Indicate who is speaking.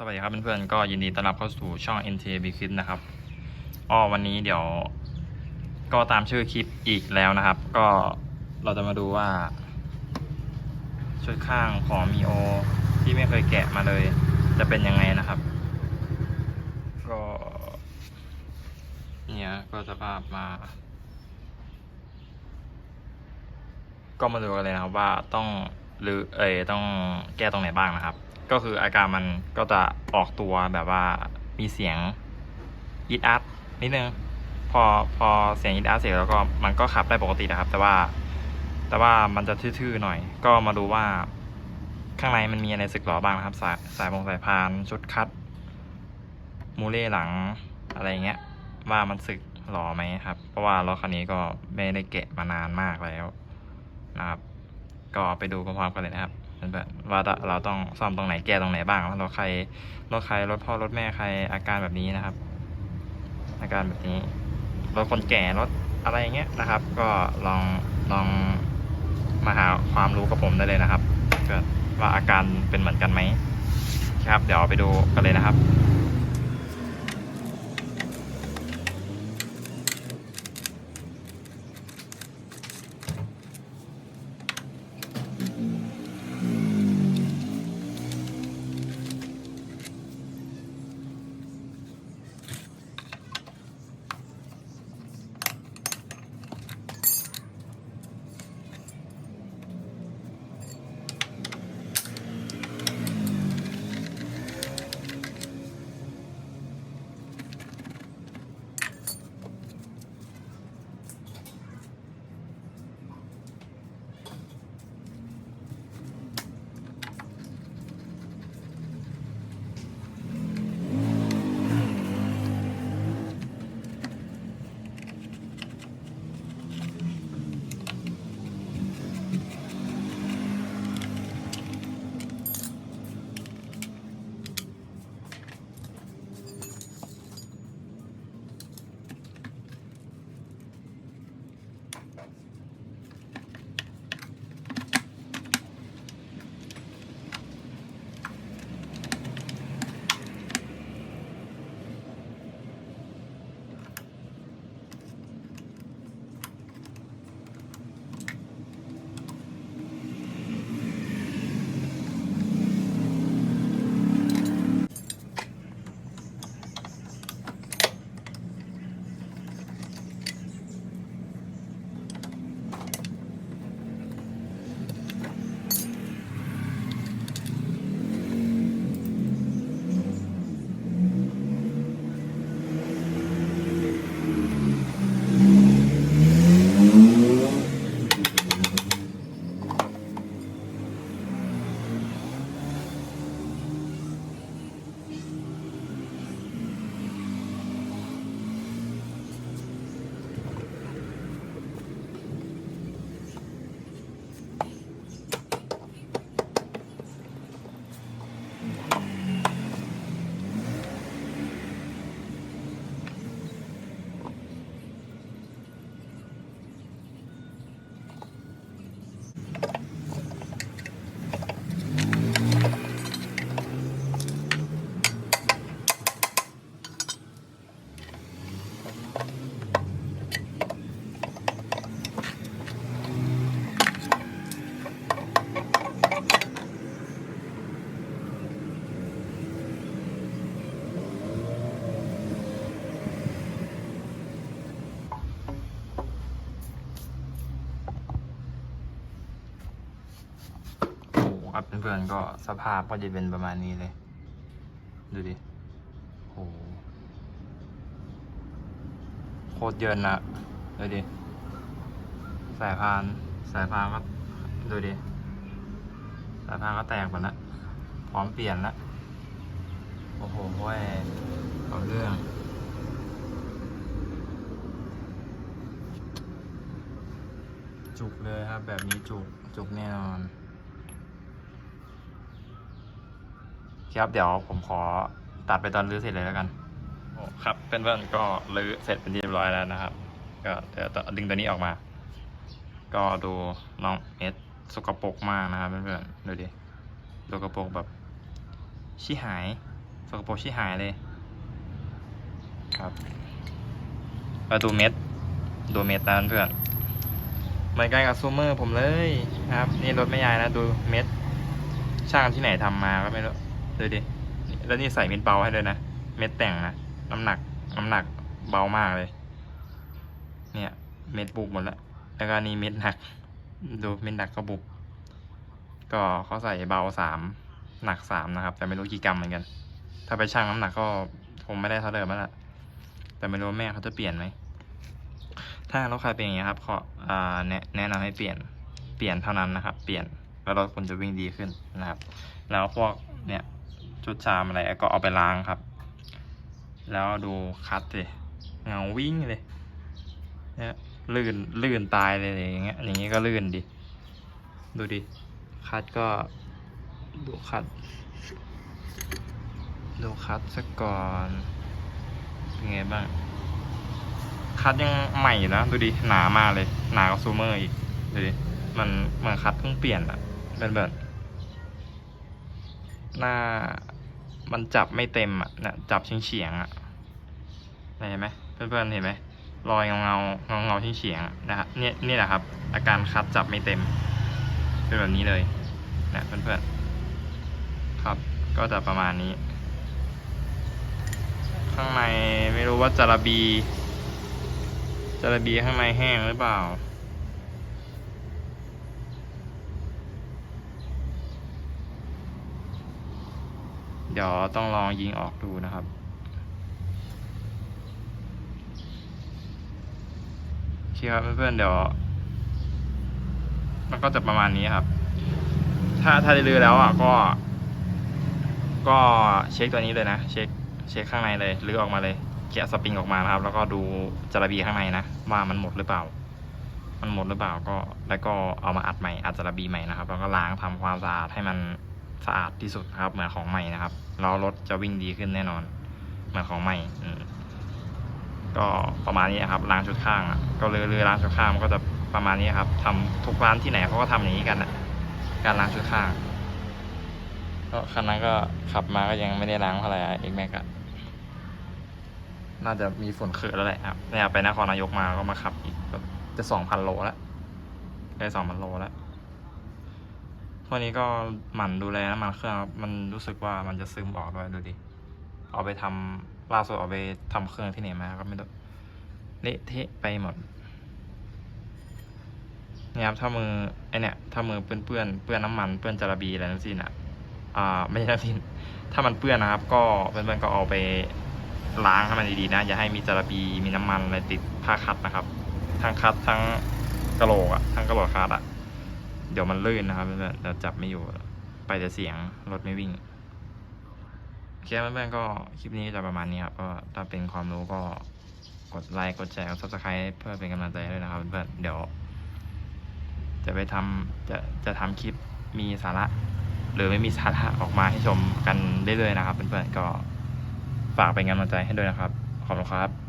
Speaker 1: สวัสดีครับเพื่อนๆก็ยินดีต้อนรับเข้าสู่ช่อง NTB k i d นะครับอ้อวันนี้เดี๋ยว ก็ตามชื่อคลิปอีกแล้วนะครับ ก็เราจะมาดูว่า ชุดข้างของมีโอ ที่ไม่เคยแกะมาเลย จะเป็นยังไงนะครับ ก็เนี่ยก็สภาพมา ก็มาดูกันเลยนะครับว่าต้องหรือเอยต้องแก้ตรงไหนบ้างนะครับ ก็คืออาการมันก็จะออกตัวแบบว่ามีเสียงยิดอัดนิดนึง พอพอเสียงยิดอัดเสร็จแล้วก็มันก็ขับได้ปกตินะครับ แต่ว่า แต่ว่ามันจะทื่อๆหน่อย ก็มาดูว่าข้างในมันมีอะไรสึกหรอบ้างนะครับ สายสายพงสายพานชุดคัด มูเล่หลังอะไรเงี้ย ว่ามันสึกหรอไหมครับ เพราะว่ารถคันนี้ก็ไม่ได้แกะมานานมากแล้วนะครับ ก็ไปดูพร้อมๆกันเลยนะครับ ว่าเราต้องซ่อมตรงไหนแก้ตรงไหนบ้างรถใครรถใครรถพ่อรถแม่ใครอาการแบบนี้นะครับ อาการแบบนี้รถคนแก่รถอะไรอย่างเงี้ยนะครับ ก็ลองลองมาหาความรู้กับผมได้เลยนะครับว่าอาการเป็นเหมือนกันไหมครับ เดี๋ยวไปดูกันเลยนะครับ ครับเพื่อนๆก็สภาพก็จะเป็นประมาณนี้เลย ดูดิโหโคตรเยินอะดูดิสายพานสายพานก็ดูดิสายพานก็แตกหมดละพร้อมเปลี่ยนละโอ้โหเว้ยเอาเรื่องจุกเลยครับ แบบนี้จุก จุกแน่นอน ครับเดี๋ยวผมขอตัดไปตอนรื้อเสร็จเลยแล้วกันโอ้ครับเพื่อนๆก็รื้อเสร็จเป็นที่เรียบร้อยแล้วนะครับ ก็เดี๋ยวต้องดึงตัวนี้ออกมา ก็ดูน้องเอสสกปรกมากนะครับเพื่อนๆดูดิสกปรกแบบชิหายสกปรกชิหายเลย ครับมาดูเม็ดดูเม็ดนะเพื่อนเหมือนกันกับซูเมอร์ผมเลยครับ นี่รถไม่ยายนะดูเม็ดช่างที่ไหนทำมาก็ไม่รู้ ดูดิ แล้วนี่ใส่เม็ดเบาให้ด้วยนะ เม็ดแต่งนะ น้ำหนัก น้ำหนักเบามากเลย เนี่ย เม็ดบุบหมดแล้ว แล้วก็นี่เม็ดหนัก ดูเม็ดหนักก็บุบ ก็เขาใส่เบาสามหนักสามนะครับ แต่ไม่รู้กี่กรัมเหมือนกัน ถ้าไปชั่งน้ำหนักก็คงไม่ได้เท่าเดิมแล้วล่ะ แต่ไม่รู้แม่เขาจะเปลี่ยนไหม ถ้ารถใครเป็นอย่างนี้ครับขออ่าแนะแนะนำให้เปลี่ยน เปลี่ยนเท่านั้นนะครับ เปลี่ยนแล้วรถคุณจะวิ่งดีขึ้นนะครับ แล้วพวกเนี่ย ชุดชามอะไรก็เอาไปล้างครับ แล้วดูคัดสิเงาวิ่งเลยเนี่ยลื่นลื่นตายเลยอย่างเงี้ยอย่างเงี้ยก็ลื่นดิดูดิคัดก็ดูคัดดูคัดสักก่อนเป็นไงบ้าง คัดยังใหม่อยู่นะดูดิหนามากเลย หนากว่าซูเมอร์อีกดูดิมันมือนคัดเพิ่งเปลี่ยนอะเป็นแบบ หน้ามันจับไม่เต็มอะนะจับเฉียงเฉียงๆอะเห็นไหมเพื่อนๆเห็นไหมรอยเงาเงาเงาเงาเฉียงนะครับเนี่ยนี่แหละครับ อาการคัดจับไม่เต็ม เป็นแบบนี้เลยนะเพื่อนๆครับ ก็จะประมาณนี้ ข้างในไม่รู้ว่าจาระบีจาระบีข้างในแห้งหรือเปล่า ดี๋ยวต้องลองยิงออกดูนะครับ โอเคครับเพื่อนๆเดี๋ยว มันก็จะประมาณนี้ครับ ถ้าถ้าได้ลือแล้วอะก็ ก็เช็คตัวนี้เลยนะ เช็คเช็คข้างในเลยลือออกมาเลยแกะสปริงออกมานะครับ แล้วก็ดูจาระบีข้างในนะว่ามันหมดหรือเปล่า มันหมดหรือเปล่าก็แล้วก็เอามาอัดใหม่อัดจาระบีใหม่นะครับ แล้วก็ล้างทำความสะอาดให้มัน สะอาดที่สุดครับ เหมือนของใหม่นะครับแล้วรถจะวิ่งดีขึ้นแน่นอน เหมือนของใหม่อืก็ประมาณนี้ครับล้างชุดข้างอะก็เลยเลยล้างชุดข้างมันก็จะประมาณนี้ครับทำทุกร้านที่ไหนเขาก็ทำอย่างนี้กันนะการล้างชุดข้าง ก็คันนั้นก็ขับมาก็ยังไม่ได้ล้างเท่าไหร่เอกแม็กอะน่าจะมีฝนเคือแล้วแหละครับเนี่ยไปนครนายกมาก็มาขับอีกก็จะสองพันโลแล้วได้สองพันโลแล้ว วันนี้ก็หมั่นดูแลน้ำมันเครื่องครับมันรู้สึกว่ามันจะซึมออกด้วยดูดิเอาไปทำล่าสุดเอาไปทำเครื่องที่ไหนมาก็ไม่รู้เละเทะไปหมดนี่ครับถ้ามือไอเนี่ยถ้ามือเปื้อนเปื้อนเปื้อนน้ำมันเปื้อนจาระบีอะไรทั้งสิ้นอะอ่าไม่ใช่ทั้งสิ้นถ้ามันเปื้อนนะครับ ก็เพื่อนๆก็เอาไปล้างให้มันดีๆนะอย่าให้มีจาระบีมีน้ำมันอะไรติดผ้าคัดนะครับ ทั้งคัดทั้งกระโหลกอะทั้งกระโหลกคัดอะ เดี๋ยวมันลื่นนะครับเพื่อนเดี๋ยวจับไม่อยู่ ไปแต่เสียงรถไม่วิ่งโอเคเพื่อนๆก็คลิปนี้จะประมาณนี้ครับ ก็ถ้าเป็นความรู้ก็กดไลค์กดแชร์กดซับสไครต์เพื่อเป็นกำลังใจด้วยนะครับเพื่อนเดี๋ยว จะไปทำจะจะทำคลิปมีสาระ หรือไม่มีสาระออกมาให้ชมกันเรื่อยๆนะครับเพื่อนๆก็ฝากเป็นกำลังใจให้ด้วยนะครับ ขอบคุณครับ